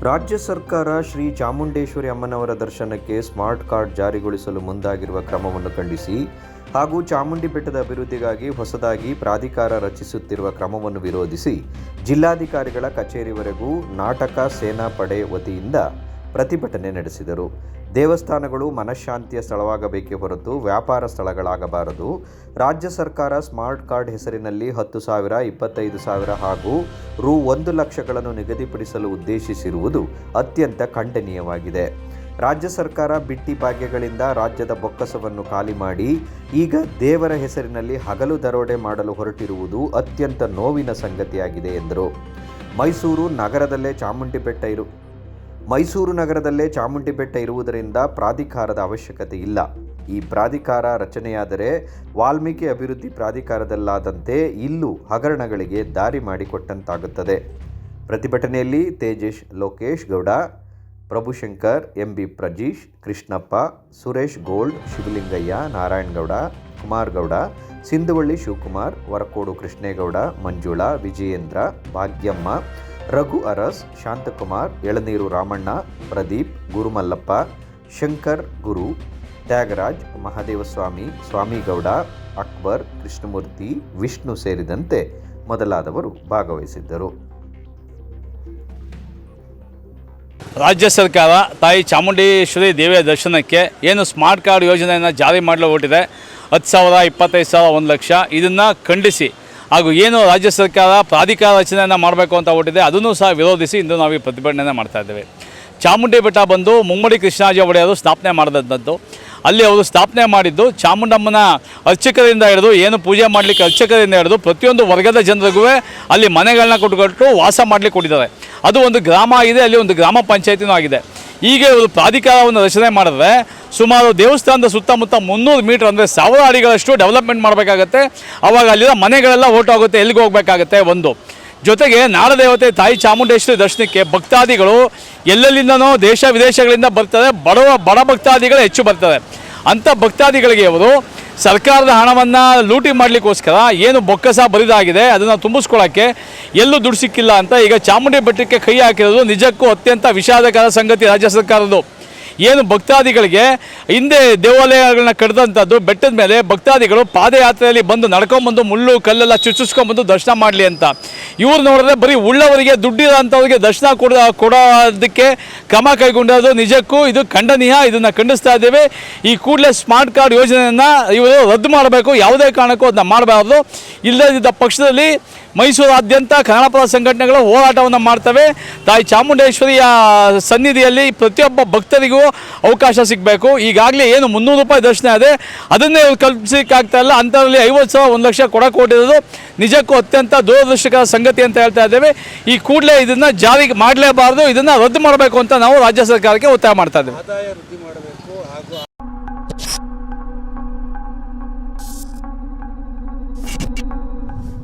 ರಾಜ್ಯ ಸರ್ಕಾರ ಶ್ರೀ ಚಾಮುಂಡೇಶ್ವರಿ ಅಮ್ಮನವರ ದರ್ಶನಕ್ಕೆ ಸ್ಮಾರ್ಟ್ ಕಾರ್ಡ್ ಜಾರಿಗೊಳಿಸಲು ಮುಂದಾಗಿರುವ ಕ್ರಮವನ್ನು ಖಂಡಿಸಿ ಹಾಗೂ ಚಾಮುಂಡಿ ಬೆಟ್ಟದ ಅಭಿವೃದ್ಧಿಗಾಗಿ ಹೊಸದಾಗಿ ಪ್ರಾಧಿಕಾರ ರಚಿಸುತ್ತಿರುವ ಕ್ರಮವನ್ನು ವಿರೋಧಿಸಿ ಜಿಲ್ಲಾಧಿಕಾರಿಗಳ ಕಚೇರಿವರೆಗೂ ನಾಟಕ ಸೇನಾ ಪಡೆ ವತಿಯಿಂದ ಪ್ರತಿಭಟನೆ ನಡೆಸಿದರು. ದೇವಸ್ಥಾನಗಳು ಮನಃಶಾಂತಿಯ ಸ್ಥಳವಾಗಬೇಕೇ ಹೊರತು ವ್ಯಾಪಾರ ಸ್ಥಳಗಳಾಗಬಾರದು. ರಾಜ್ಯ ಸರ್ಕಾರ ಸ್ಮಾರ್ಟ್ ಕಾರ್ಡ್ ಹೆಸರಿನಲ್ಲಿ ಹತ್ತು ಸಾವಿರ, ಇಪ್ಪತ್ತೈದು ಸಾವಿರ ಹಾಗೂ ರು ಒಂದು ಲಕ್ಷಗಳನ್ನು ನಿಗದಿಪಡಿಸಲು ಉದ್ದೇಶಿಸಿರುವುದು ಅತ್ಯಂತ ಖಂಡನೀಯವಾಗಿದೆ. ರಾಜ್ಯ ಸರ್ಕಾರ ಬಿಟ್ಟಿ ಭಾಗ್ಯಗಳಿಂದ ರಾಜ್ಯದ ಬೊಕ್ಕಸವನ್ನು ಖಾಲಿ ಮಾಡಿ ಈಗ ದೇವರ ಹೆಸರಿನಲ್ಲಿ ಹಗಲು ದರೋಡೆ ಮಾಡಲು ಹೊರಟಿರುವುದು ಅತ್ಯಂತ ನೋವಿನ ಸಂಗತಿಯಾಗಿದೆ ಎಂದರು. ಮೈಸೂರು ನಗರದಲ್ಲೇ ಚಾಮುಂಡಿ ಬೆಟ್ಟ ಇರು ಮೈಸೂರು ನಗರದಲ್ಲೇ ಚಾಮುಂಡಿ ಬೆಟ್ಟ ಇರುವುದರಿಂದ ಪ್ರಾಧಿಕಾರದ ಅವಶ್ಯಕತೆ ಇಲ್ಲ. ಈ ಪ್ರಾಧಿಕಾರ ರಚನೆಯಾದರೆ ವಾಲ್ಮೀಕಿ ಅಭಿವೃದ್ಧಿ ಪ್ರಾಧಿಕಾರದಲ್ಲಾದಂತೆ ಇಲ್ಲೂ ಹಗರಣಗಳಿಗೆ ದಾರಿ ಮಾಡಿಕೊಟ್ಟಂತಾಗುತ್ತದೆ. ಪ್ರತಿಭಟನೆಯಲ್ಲಿ Tejesh Lokesh Gowda, Prabhushankar M B Prajeesh, Krishnappa, Suresh Gold, Shivalingaiah Narayanagowda Kumar Gowda, Sindhuvalli Shivakumar, Varakodu Krishnegowda, Manjula, Vijayendra, Bhagyamma Raghu Aras, Shanthakumar, ಎಳನೀರು ರಾಮಣ್ಣ, ಪ್ರದೀಪ್, ಗುರುಮಲ್ಲಪ್ಪ, ಶಂಕರ್, ಗುರು, ತ್ಯಾಗರಾಜ್, ಮಹಾದೇವಸ್ವಾಮಿ, ಸ್ವಾಮಿಗೌಡ, ಅಕ್ಬರ್, ಕೃಷ್ಣಮೂರ್ತಿ, ವಿಷ್ಣು ಸೇರಿದಂತೆ ಮೊದಲಾದವರು ಭಾಗವಹಿಸಿದ್ದರು. ರಾಜ್ಯ ಸರ್ಕಾರ ತಾಯಿ ಚಾಮುಂಡೇಶ್ವರಿ ದೇವಿಯ ದರ್ಶನಕ್ಕೆ ಏನು ಸ್ಮಾರ್ಟ್ ಕಾರ್ಡ್ ಯೋಜನೆಯನ್ನು ಜಾರಿ ಮಾಡಲು ಹೊರಟಿದೆ? ಹತ್ತು ಸಾವಿರ ಇಪ್ಪತ್ತೈದು ಸಾವಿರ ಒಂದು ಲಕ್ಷ. ಇದನ್ನು ಖಂಡಿಸಿ. ಹಾಗೂ ಏನು ರಾಜ್ಯ ಸರ್ಕಾರ ಪ್ರಾಧಿಕಾರ ರಚನೆಯನ್ನು ಮಾಡಬೇಕು ಅಂತ ಹೊಟ್ಟಿದೆ, ಅದನ್ನು ಸಹ ವಿರೋಧಿಸಿ ಇಂದು ನಾವು ಈ ಪ್ರತಿಭಟನೆಯನ್ನು ಮಾಡ್ತಾ ಇದ್ದೇವೆ. ಚಾಮುಂಡಿ ಬೆಟ್ಟ ಬಂದು ಮುಮ್ಮಡಿ ಕೃಷ್ಣಾಜಿ ಒಡೆಯರು ಸ್ಥಾಪನೆ ಮಾಡಿದಂಥದ್ದು. ಅಲ್ಲಿ ಅವರು ಸ್ಥಾಪನೆ ಮಾಡಿದ್ದು ಚಾಮುಂಡಮ್ಮನ ಅರ್ಚಕರಿಂದ ಹಿಡಿದು ಏನು ಪೂಜೆ ಮಾಡಲಿಕ್ಕೆ ಅರ್ಚಕರಿಂದ ಹಿಡಿದು ಪ್ರತಿಯೊಂದು ವರ್ಗದ ಜನರಿಗೂ ಅಲ್ಲಿ ಮನೆಗಳನ್ನ ಕೊಟ್ಟುಕೊಟ್ಟು ವಾಸ ಮಾಡಲಿಕ್ಕೆ ಕೊಟ್ಟಿದ್ದಾರೆ. ಅದು ಒಂದು ಗ್ರಾಮ ಆಗಿದೆ, ಅಲ್ಲಿ ಒಂದು ಗ್ರಾಮ ಪಂಚಾಯತಿನೂ ಆಗಿದೆ. ಈಗ ಒಂದು ಪ್ರಾಧಿಕಾರವನ್ನು ರಚನೆ ಮಾಡಿದ್ರೆ ಸುಮಾರು ದೇವಸ್ಥಾನದ ಸುತ್ತಮುತ್ತ ಮುನ್ನೂರು ಮೀಟರ್ ಅಂದರೆ ಸಾವಿರ ಅಡಿಗಳಷ್ಟು ಡೆವಲಪ್ಮೆಂಟ್ ಮಾಡಬೇಕಾಗತ್ತೆ. ಅವಾಗ ಅಲ್ಲಿರೋ ಮನೆಗಳೆಲ್ಲ ಓಟಾಗುತ್ತೆ ಎಲ್ಲಿಗೆ ಹೋಗಬೇಕಾಗತ್ತೆ ಒಂದು. ಜೊತೆಗೆ ನಾಡದೇವತೆ ತಾಯಿ ಚಾಮುಂಡೇಶ್ವರಿ ದರ್ಶನಕ್ಕೆ ಭಕ್ತಾದಿಗಳು ಎಲ್ಲೆಲ್ಲಿಂದನೋ ದೇಶ ವಿದೇಶಗಳಿಂದ ಬರ್ತಾರೆ, ಬಡವ ಬಡ ಭಕ್ತಾದಿಗಳು ಹೆಚ್ಚು ಬರ್ತಾರೆ. ಅಂಥ ಭಕ್ತಾದಿಗಳಿಗೆ ಅವರು ಸರ್ಕಾರದ ಹಣವನ್ನು ಲೂಟಿ ಮಾಡಲಿಕ್ಕೋಸ್ಕರ ಏನು ಬೊಕ್ಕಸ ಬರಿದಾಗಿದೆ, ಅದನ್ನು ತುಂಬಿಸ್ಕೊಳ್ಳೋಕ್ಕೆ ಎಲ್ಲೂ ದುಡ್ಡು ಸಿಕ್ಕಿಲ್ಲ ಅಂತ ಈಗ ಚಾಮುಂಡಿ ಬೆಟ್ಟಕ್ಕೆ ಕೈ ಹಾಕಿರೋದು ನಿಜಕ್ಕೂ ಅತ್ಯಂತ ವಿಷಾದಕರ ಸಂಗತಿ ರಾಜ್ಯ ಸರ್ಕಾರದ್ದು. ಏನು ಭಕ್ತಾದಿಗಳಿಗೆ ಹಿಂದೆ ದೇವಾಲಯಗಳನ್ನ ಕಡ್ದಂಥದ್ದು ಬೆಟ್ಟದ ಮೇಲೆ ಭಕ್ತಾದಿಗಳು ಪಾದಯಾತ್ರೆಯಲ್ಲಿ ಬಂದು ನಡ್ಕೊಂಬಂದು ಮುಳ್ಳು, ಕಲ್ಲೆಲ್ಲ ಚುಚ್ಚಿಸ್ಕೊಂಬಂದು ದರ್ಶನ ಮಾಡಲಿ ಅಂತ. ಇವ್ರು ನೋಡಿದ್ರೆ ಬರೀ ಉಳ್ಳವರಿಗೆ ದುಡ್ಡಿರೋಂಥವ್ರಿಗೆ ದರ್ಶನ ಕೊಡ, ಕೊಡೋದಕ್ಕೆ ಕ್ರಮ ಕೈಗೊಂಡಿರೋದು ನಿಜಕ್ಕೂ. ಇದು ಖಂಡನೀಯ, ಇದನ್ನು ಖಂಡಿಸ್ತಾ ಇದ್ದೇವೆ. ಈ ಕೂಡಲೇ ಸ್ಮಾರ್ಟ್ ಕಾರ್ಡ್ ಯೋಜನೆಯನ್ನು ಇವರು ರದ್ದು ಮಾಡಬೇಕು. ಯಾವುದೇ ಕಾರಣಕ್ಕೂ ಅದನ್ನ ಮಾಡಬಾರ್ದು. ಇಲ್ಲದಿದ್ದ ಪಕ್ಷದಲ್ಲಿ ಮೈಸೂರಾದ್ಯಂತ ಕನ್ನಡಪರ ಸಂಘಟನೆಗಳು ಹೋರಾಟವನ್ನು ಮಾಡ್ತವೆ. ತಾಯಿ ಚಾಮುಂಡೇಶ್ವರಿಯ ಸನ್ನಿಧಿಯಲ್ಲಿ ಪ್ರತಿಯೊಬ್ಬ ಭಕ್ತರಿಗೂ ಅವಕಾಶ ಸಿಗಬೇಕು. ಈಗಾಗಲೇ ಏನು ಮುನ್ನೂರು ರೂಪಾಯಿ ದರ್ಶನ ಇದೆ. ಅದನ್ನೇ ಕಲ್ಪಿಸಲಿಕ್ಕೆ ಕಲ್ಪಿಸಲಿಕ್ಕಾಗ್ತಾ ಇಲ್ಲ. ಅಂಥದ್ರಲ್ಲಿ ಐವತ್ತು ಸಾವಿರ, ಒಂದು ಲಕ್ಷ ಕೊಡ ಕೊಟ್ಟಿರೋದು ನಿಜಕ್ಕೂ ಅತ್ಯಂತ ದುರದೃಷ್ಟಕರ ಸಂಗತಿ ಅಂತ ಹೇಳ್ತಾ ಇದ್ದೇವೆ, ಈ ಕೂಡಲೇ ಇದನ್ನ ಜಾರಿಗೆ ಮಾಡಲೇಬಾರದು, ಇದನ್ನ ರದ್ದು ಮಾಡಬೇಕು ಅಂತ ನಾವು ರಾಜ್ಯ ಸರ್ಕಾರಕ್ಕೆ ಒತ್ತಾಯ ಮಾಡ್ತಾ ಇದ್ದೇವೆ.